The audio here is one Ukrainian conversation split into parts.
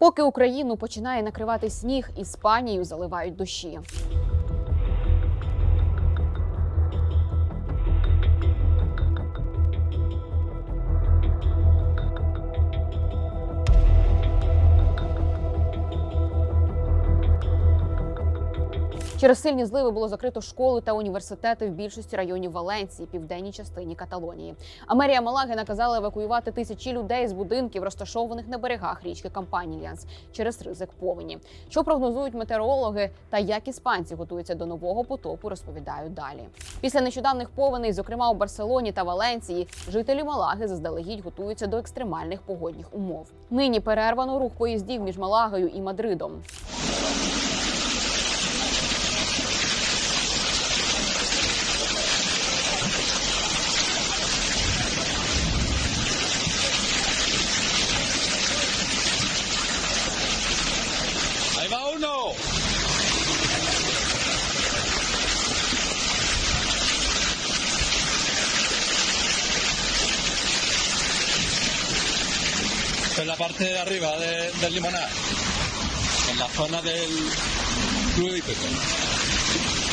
Поки Україну починає накривати сніг, Іспанію заливають дощі. Через сильні зливи було закрито школи та університети в більшості районів Валенції, південній частині Каталонії. А мерія Малаги наказала евакуювати тисячі людей з будинків, розташованих на берегах річки Кампанільянс, через ризик повені. Що прогнозують метеорологи та як іспанці готуються до нового потопу, розповідають далі. Після нещодавних повеней, зокрема у Барселоні та Валенції, жителі Малаги заздалегідь готуються до екстремальних погодних умов. Нині перервано рух поїздів між Малагою і Мадридом. Es la parte de arriba de- del limonar, en la zona del club Pepe,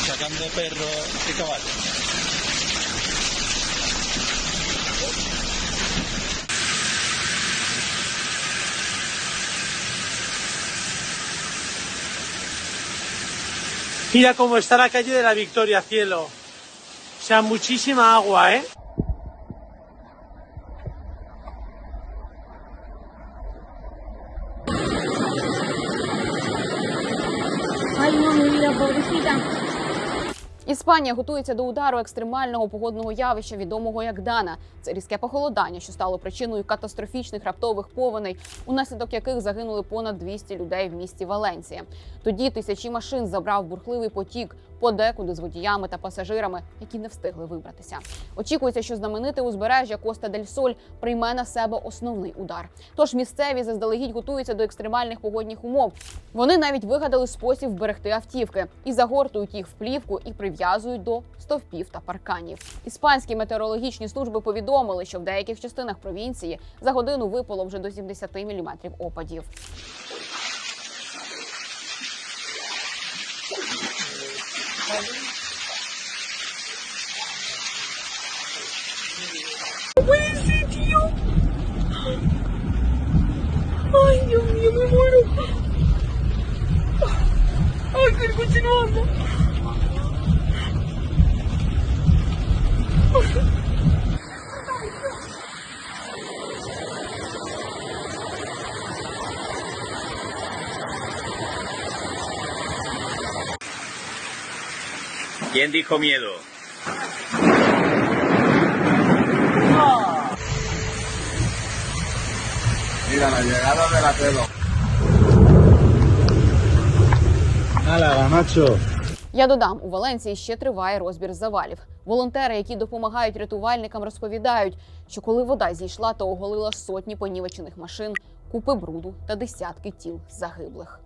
sacando perros y caballos. Mira cómo está la calle de la Victoria, cielo. O sea, muchísima agua, ¿eh? the bird is eaten. Іспанія готується до удару екстремального погодного явища, відомого як Дана. Це різке похолодання, що стало причиною катастрофічних раптових повеней, унаслідок яких загинули понад 200 людей в місті Валенція. Тоді тисячі машин забрав бурхливий потік, подекуди з водіями та пасажирами, які не встигли вибратися. Очікується, що знамените узбережжя Коста дель Соль прийме на себе основний удар. Тож місцеві заздалегідь готуються до екстремальних погодних умов. Вони навіть вигадали спосіб вберегти автівки і загортують їх в плівку і прив'язують до стовпів та парканів. Іспанські метеорологічні служби повідомили, що в деяких частинах провінції за годину випало вже до 70 мм опадів. Ay, Dios mío, me muero. Ay, el ¿Quién dijo miedo? Mira la llegada de la pelo. Málaga, macho. Я додам, у Валенції ще триває розбір завалів. Волонтери, які допомагають рятувальникам, розповідають, що коли вода зійшла, то оголила сотні понівечених машин, купи бруду та десятки тіл загиблих.